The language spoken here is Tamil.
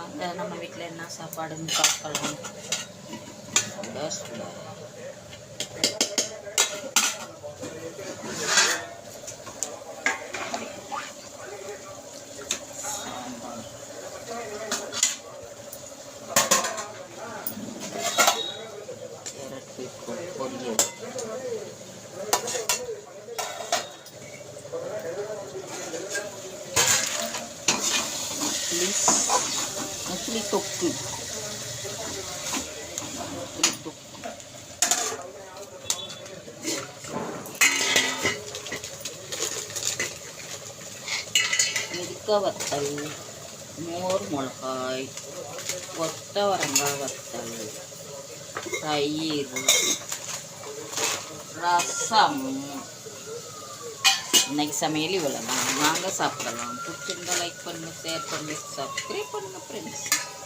வாங்க. நம்ம வீட்டில் என்ன சாப்பாடுன்னு பார்க்கலாம். பொரியல் இட்லி இட்லி தொக்கு இட்லி தொக்கு மிதுக்க வத்தல் மோர் மிளகாய் கொத்தவரங்காய் வத்தல் தயிர் ரசம் இன்னைக்கு சமையல் இவ்வளோ தான் வாங்க சாப்பிடலாம் பிடிச்சிருந்தா Ето ми се открепа на пренесок.